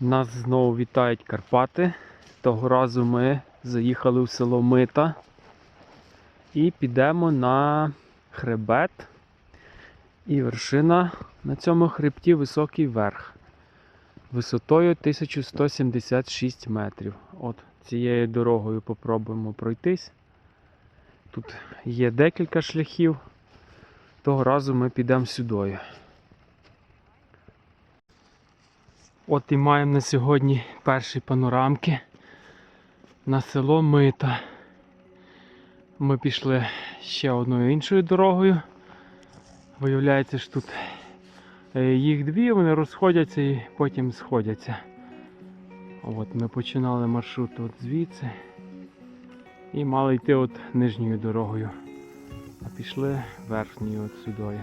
Нас знову вітають Карпати. Того разу ми заїхали в село Мита і підемо на хребет. І вершина на цьому хребті високий верх. Висотою 1176 метрів. От цією дорогою попробуємо пройтись. Тут є декілька шляхів. Того разу ми підемо сюдою. От і маємо на сьогодні перші панорамки на село Мита. Ми пішли ще одною іншою дорогою. Виявляється, що тут е, їх дві, вони розходяться і потім сходяться. От ми починали маршрут от звідси і мали йти от нижньою дорогою. А пішли верхньою от сюдою.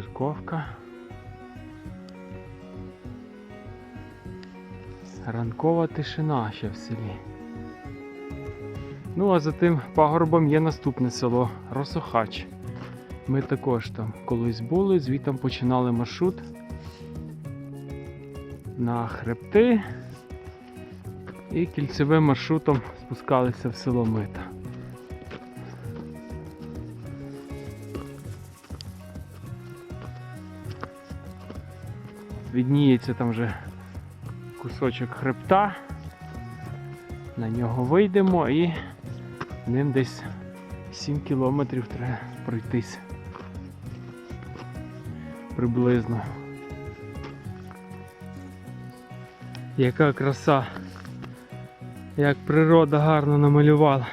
Церковка. Ранкова тишина ще в селі. Ну а за тим пагорбом є наступне село Росохач. Ми також там колись були, звідти починали маршрут на хребти і кільцевим маршрутом спускалися в село Мита. Відніється там вже кусочок хребта. На нього вийдемо і ним десь 7 кілометрів треба пройтись. Приблизно. Яка краса, як природа гарно намалювала.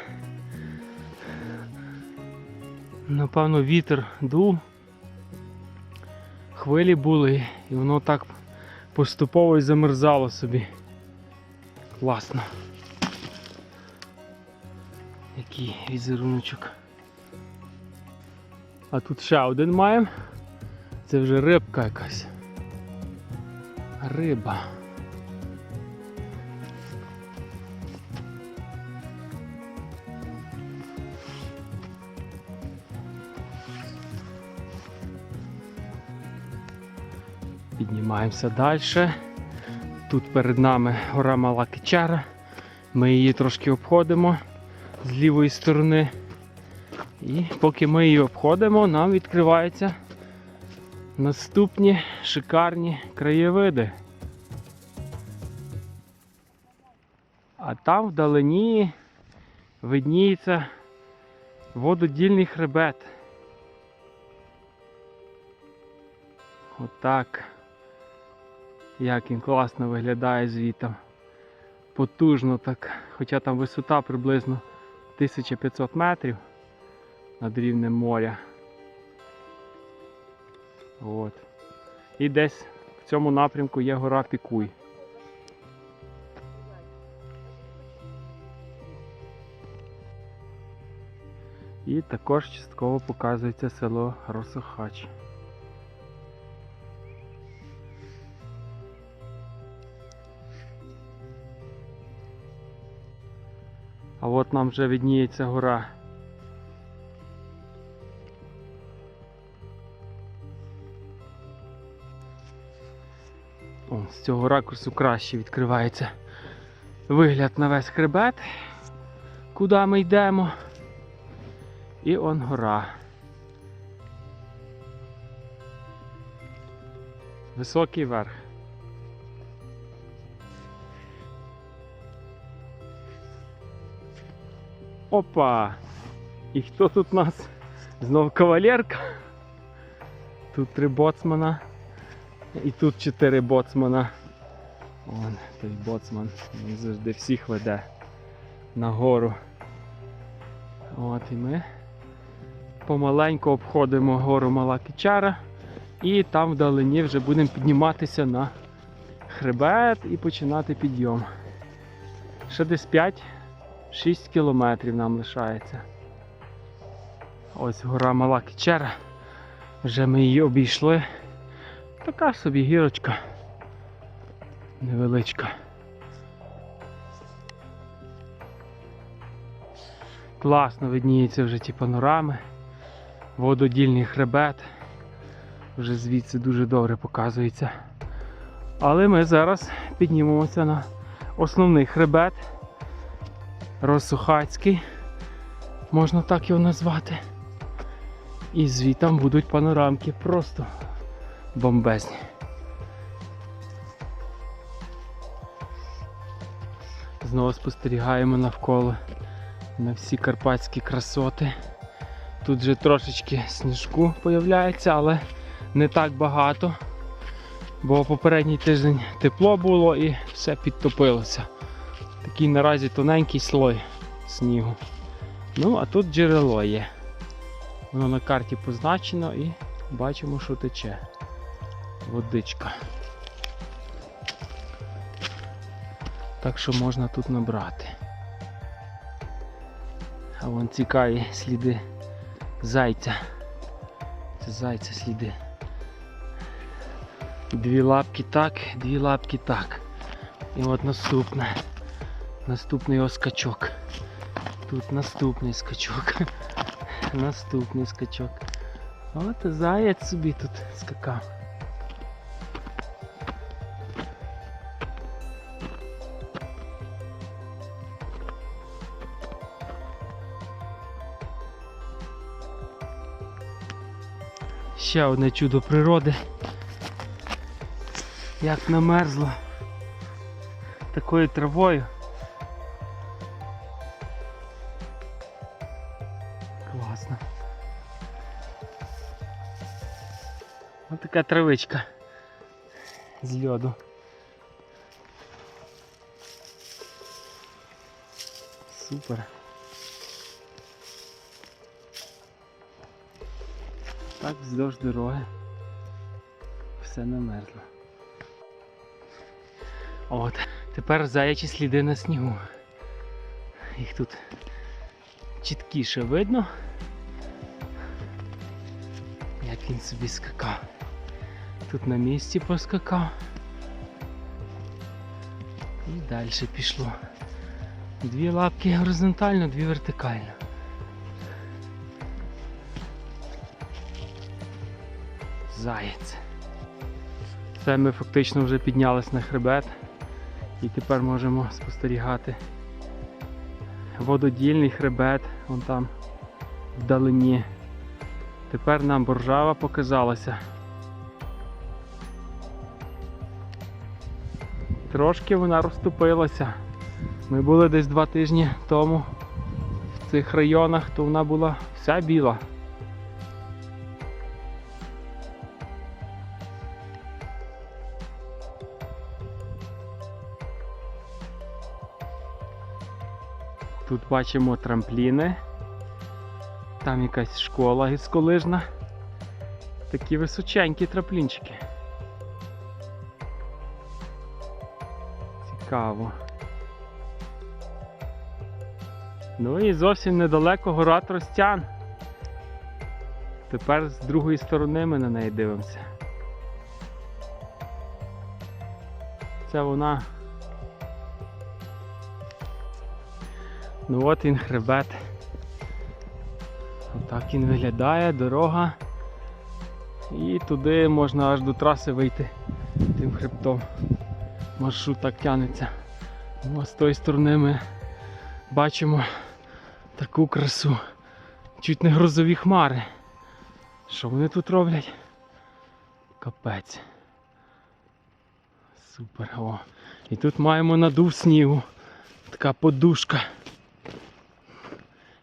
Напевно, вітер дув, хвилі були, і воно так поступово і замерзало собі. Класно. Який візеруночок. А тут ще один маємо. Це вже рибка якась. Риба. Піднімаємося далі. Тут перед нами гора Мала Кичара. Ми її трошки обходимо з лівої сторони. І поки ми її обходимо, нам відкриваються наступні шикарні краєвиди. А там вдалині видніється вододільний хребет. Отак. Як він класно виглядає звітом. Потужно так, хоча там висота приблизно 1500 метрів над рівнем моря. От. І десь в цьому напрямку є гора Пікуй. І також частково показується село Росохач. От нам вже видніється гора. О, з цього ракурсу краще відкривається вигляд на весь хребет, куди ми йдемо. І он гора. Високий верх. Опа! І хто тут у нас? Знов кавалерка. Тут три боцмана. І тут чотири боцмана. Вон той боцман. Він завжди всіх веде нагору. От і ми помаленьку обходимо гору Мала Кичара. І там вдалині вже будемо підніматися на хребет і починати підйом. Ще десь 5-6 кілометрів нам лишається. Ось гора Мала Кичера. Вже ми її обійшли. Така собі гірочка. Невеличка. Класно видніються вже ті панорами. вододільний хребет. Вже звідси дуже добре показується. Але ми зараз піднімемося на основний хребет. Росухацький, можна так його назвати. І звітам будуть панорамки просто бомбезні. Знову спостерігаємо навколо на всі карпатські красоти. Тут вже трошечки сніжку появляється, але не так багато. Бо попередній тиждень тепло було і все підтопилося. Такий наразі тоненький слой снігу. Ну, а тут джерело є. Воно на карті позначено і бачимо, що тече. Водичка. Так що можна тут набрати. А вон цікаві сліди зайця. Це зайця сліди. Дві лапки так, дві лапки так. І от наступне. Наступний його скачок. Тут наступний скачок. Наступний скачок. От заяць собі тут скакав. Ще одне чудо природи. Як намерзло такою травою. Класно. Ось така травичка з льоду. Супер. Так вздовж дороги. Все намерзло. От, тепер заячі сліди на снігу. Їх тут чіткіше видно. Він собі скакав. Тут на місці поскакав. І далі пішло. Дві лапки горизонтально, дві вертикально. Заєць. Це ми фактично вже піднялись на хребет і тепер можемо спостерігати вододільний хребет, вон там вдалині. Тепер нам боржава показалася. Трошки вона розступилася. Ми були десь два тижні тому в цих районах, то вона була вся біла. Тут бачимо трампліни. Там якась школа гірськолижна. Такі височенькі трамплінчики. Цікаво. Ну і зовсім недалеко гора Тростян. Тепер з другої сторони ми на неї дивимося. Це вона. Ну от він хребет. Отак він виглядає, дорога. І туди можна аж до траси вийти тим хребтом. Маршрут так тягнеться. Ну, а з тої сторони ми бачимо таку красу. Чуть не грозові хмари. Що вони тут роблять? Капець. Супер. О. І тут маємо надув снігу. Така подушка.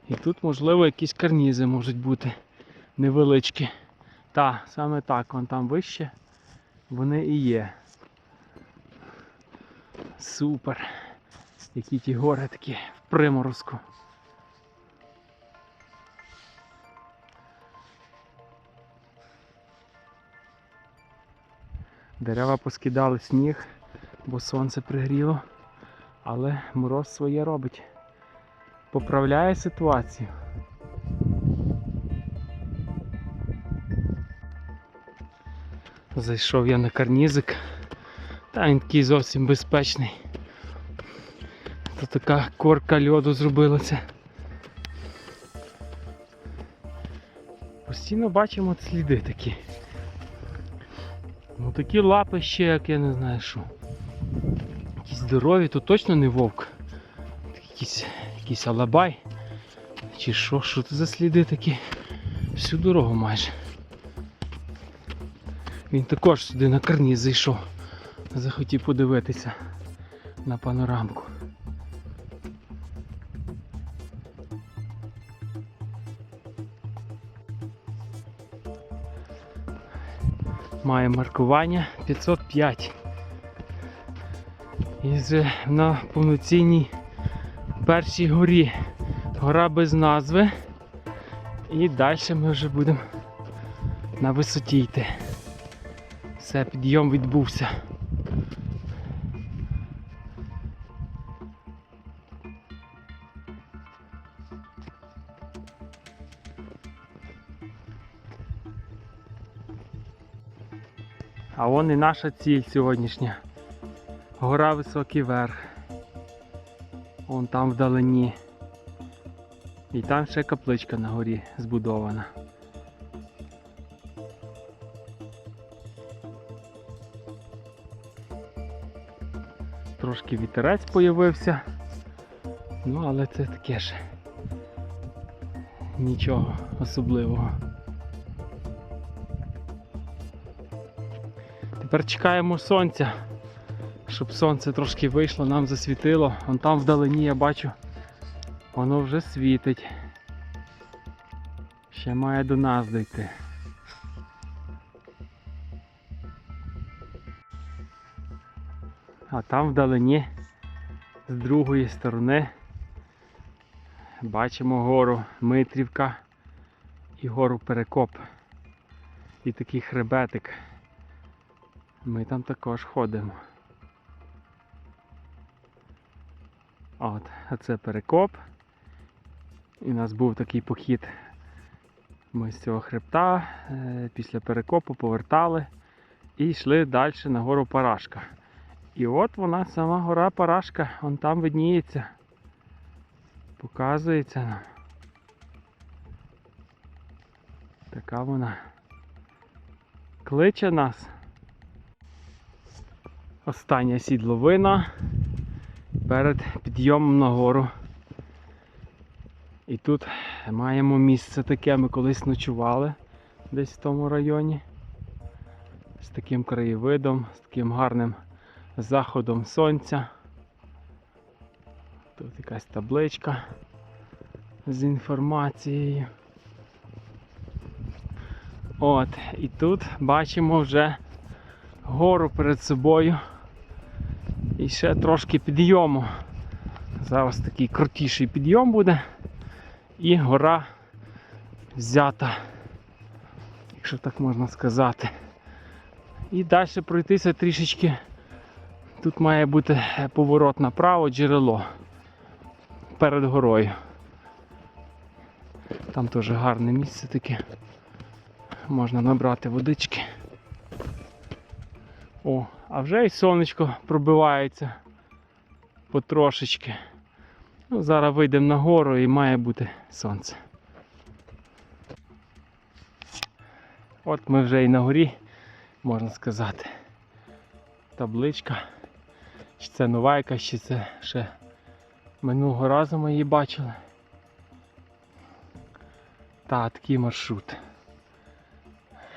І тут, можливо, якісь карнізи можуть бути невеличкі. Та, саме так, вон там вище вони і є. Супер. Які ті гори такі в приморозку. Дерева поскидали сніг, бо сонце пригріло, але мороз своє робить. Поправляє ситуацію. Зайшов я на карнізик. Та він такий зовсім безпечний. Тут така корка льоду зробилася. Постійно бачимо сліди такі. Ну такі лапи ще, як я не знаю що. Якісь здорові, то точно не вовк. Якийсь, алабай. Чи що, що це за сліди такі? Всю дорогу майже. Він також сюди на карніз зайшов. Захотів подивитися на панорамку. Має маркування 505. І вже на повноцінній першій горі. Гора без назви. І далі ми вже будемо на висоті йти. Все, підйом відбувся. А вон і наша ціль сьогоднішня. Гора Високий Верх. Вон там вдалині. І там ще капличка на горі збудована. Трошки вітерець появився. Ну, але це таке ж нічого особливого. Тепер чекаємо сонця, щоб сонце трошки вийшло, нам засвітило. Вон там вдалині я бачу, воно вже світить. Ще має до нас дійти. А там вдалині з другої сторони бачимо гору Митрівка і гору Перекоп. І такий хребетик. Ми там також ходимо. От, це перекоп. І у нас був такий похід. Ми з цього хребта е, після перекопу повертали і йшли далі на гору Парашка. І от вона сама гора Парашка, вон там видніється. Показується нам. Така вона кличе нас. Остання сідловина перед підйомом на гору. І тут маємо місце таке, ми колись ночували десь в тому районі. З таким краєвидом, з таким гарним заходом сонця. Тут якась табличка з інформацією. От, і тут бачимо вже гору перед собою. І ще трошки підйому. Зараз такий крутіший підйом буде. І гора взята, якщо так можна сказати. І далі пройтися трішечки. Тут має бути поворот направо, джерело перед горою. Там теж гарне місце таке. Можна набрати водички. О, а вже і сонечко пробивається потрошечки. Ну, зараз вийдемо на гору і має бути сонце. От ми вже і на горі, можна сказати. Табличка. Чи це нова якась, чи це ще минулого разу ми її бачили. Та, такий маршрут.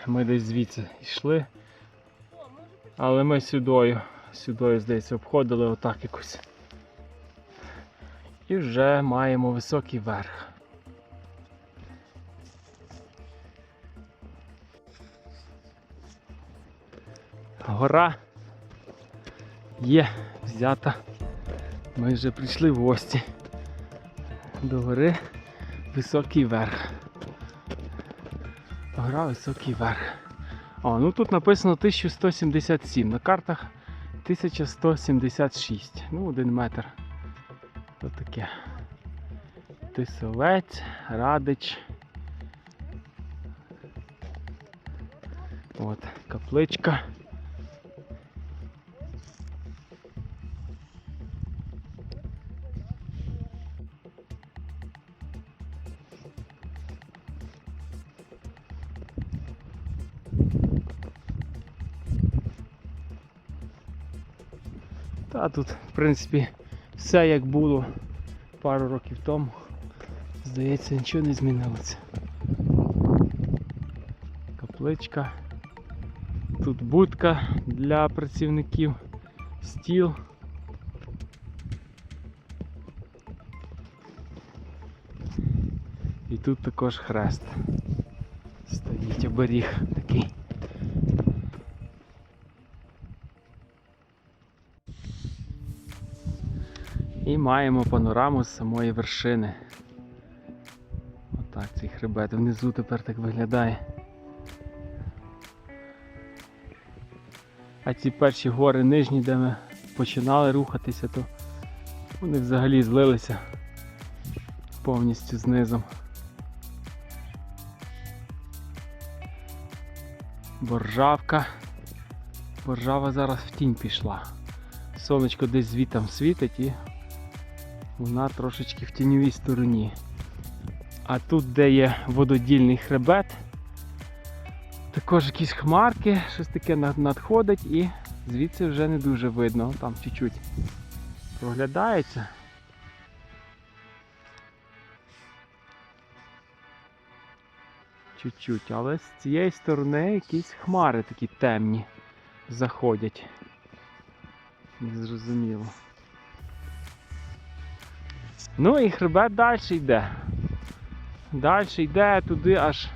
Ми десь звідси йшли. Але ми сюдою, сюдою, здається, обходили отак якось. І вже маємо високий верх. Гора є взята. Ми вже прийшли в гості. До гори високий верх. Гора високий верх. О, ну тут написано 1177, на картах 1176. Ну, один метр. Ось таке. Тисовець, Радич. От, капличка. Та тут, в принципі, все як було пару років тому. Здається, нічого не змінилося. Капличка. Тут будка для працівників, стіл. І тут також хрест. Стоїть оберіг І маємо панораму з самої вершини. Отак цей хребет внизу тепер так виглядає. А ці перші гори нижні, де ми починали рухатися, то вони взагалі злилися повністю знизом. Боржавка. Боржава зараз в тінь пішла. Сонечко десь звітом світить і вона трошечки в тіньовій стороні. А тут, де є вододільний хребет, також якісь хмарки, щось таке надходить і звідси вже не дуже видно. Там чуть-чуть проглядається. Чуть-чуть, але з цієї сторони якісь хмари такі темні заходять. Незрозуміло. Ну і хребет далі йде. Далі йде туди аж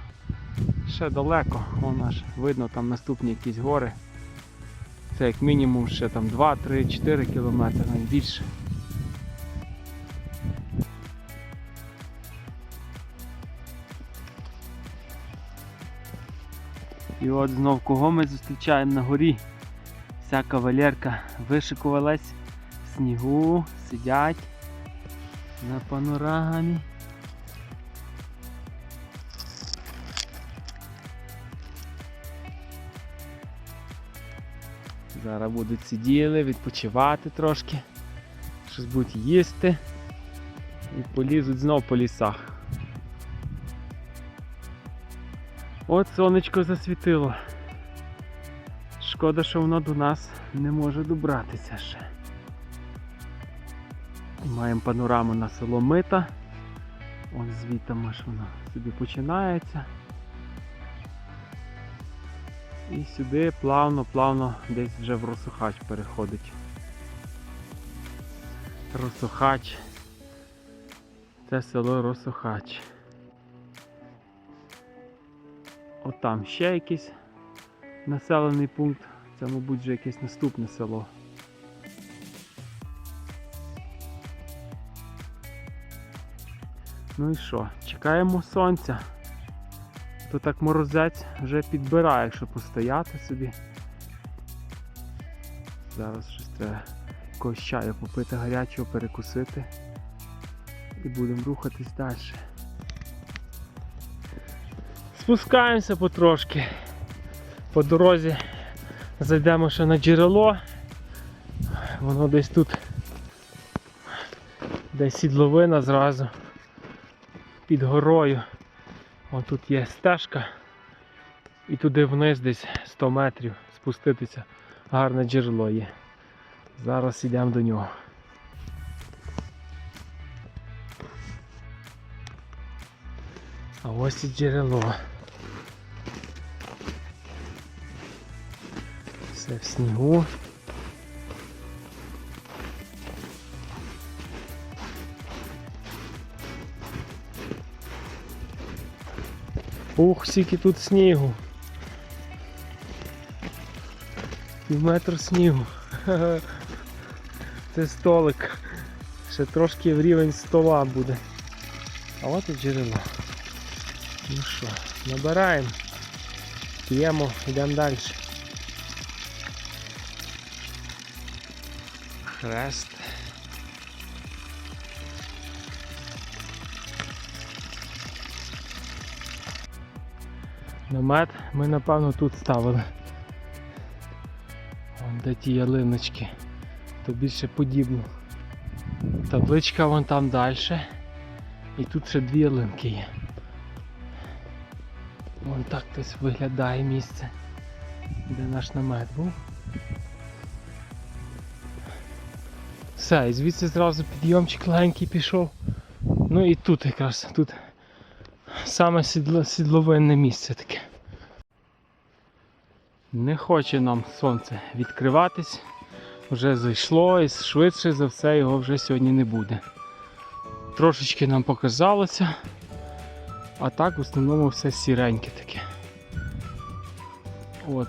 ще далеко. Вон аж видно там наступні якісь гори. Це як мінімум ще там 2, 3, 4 кілометри, навіть більше. І от знов кого ми зустрічаємо на горі. Вся кавалерка вишикувалась в снігу, сидять на панорамі. Зараз будуть сиділи, відпочивати трошки, щось будуть їсти і полізуть знов по лісах. От сонечко засвітило. Шкода, що воно до нас не може добратися ще. І Маємо панораму на село Мита. Ось звідти аж воно собі починається. І сюди плавно-плавно десь вже в Росухач переходить. Росухач. Це село Росухач. Отам ще якийсь населений пункт. Це, мабуть, вже якесь наступне село. Ну і що? Чекаємо сонця. То так морозець вже підбирає, якщо постояти собі. Зараз щось треба якогось чаю попити гарячого, перекусити. І будемо рухатись далі. Спускаємося потрошки. По дорозі зайдемо ще на джерело. Воно десь тут, десь сідловина зразу під горою. Ось тут є стежка. І туди вниз десь 100 метрів спуститися. Гарне джерело є. Зараз йдемо до нього. А ось і джерело. Все в снігу. Ух, скільки тут снігу. Пів метр снігу. Це столик. Ще трошки в рівень стола буде. А от і джерело. Ну що, набираємо, п'ємо, йдемо далі. Хрест. Намет ми напевно тут ставили. Вон де ті ялиночки. То більше подібно. Табличка вон там далі. І тут ще дві ялинки є. Вон так десь виглядає місце, де наш намет був. все, і звідси зразу підйомчик легенький пішов. Ну і тут якраз тут саме сідло, сідловинне місце таке. Не хоче нам сонце відкриватись. Вже зайшло і швидше за все його вже сьогодні не буде. Трошечки нам показалося, а так в основному все сіреньке таке. От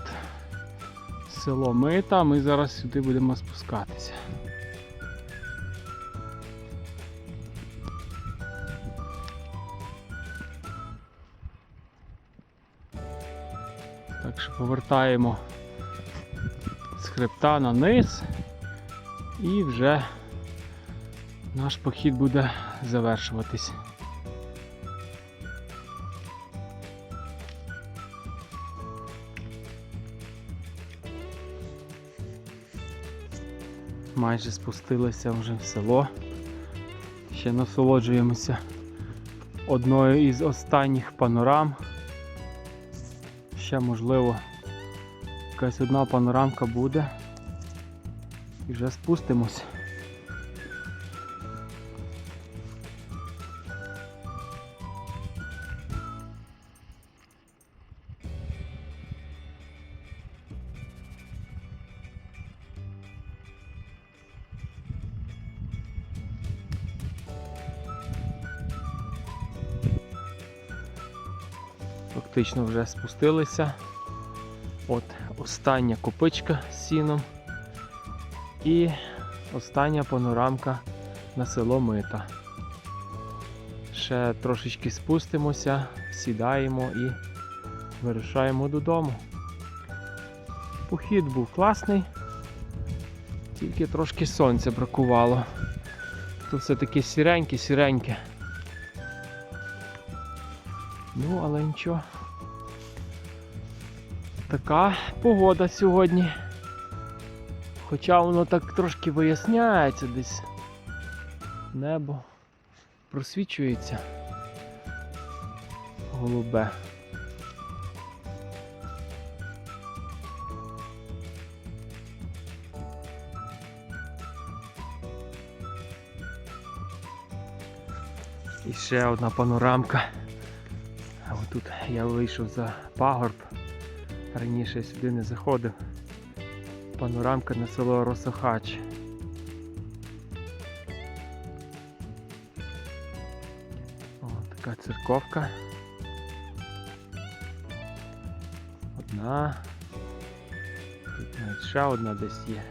село Мита, ми зараз сюди будемо спускатися. Повертаємо з хребта на низ і вже наш похід буде завершуватись. Майже спустилися вже в село. Ще насолоджуємося одною із останніх панорам. Ще можливо якась одна панорамка буде. І вже спустимось. Фактично вже спустилися. От остання копичка з сіном і остання панорамка на село Мита. Ще трошечки спустимося, сідаємо і вирушаємо додому. Похід був класний, тільки трошки сонця бракувало. Тут все таки сіреньке, сіреньке. Ну, але нічого. Така погода сьогодні. Хоча воно так трошки виясняється десь. Небо просвічується. Голубе. І ще одна панорамка. Отут я вийшов за пагорб. Раніше я сюди не заходив. Панорамка на село Росохач. О, така церковка. Одна. Тут навіть ще одна десь є.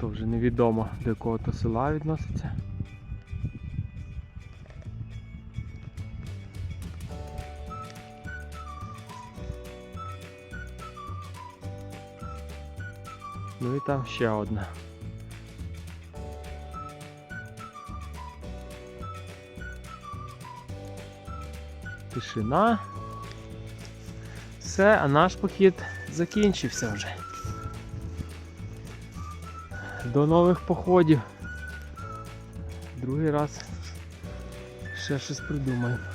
То вже невідомо до якого то села відноситься. Ну і там ще одна. Тишина. Все, а наш похід закінчився вже. До нових походів. Другий раз ще щось придумаємо.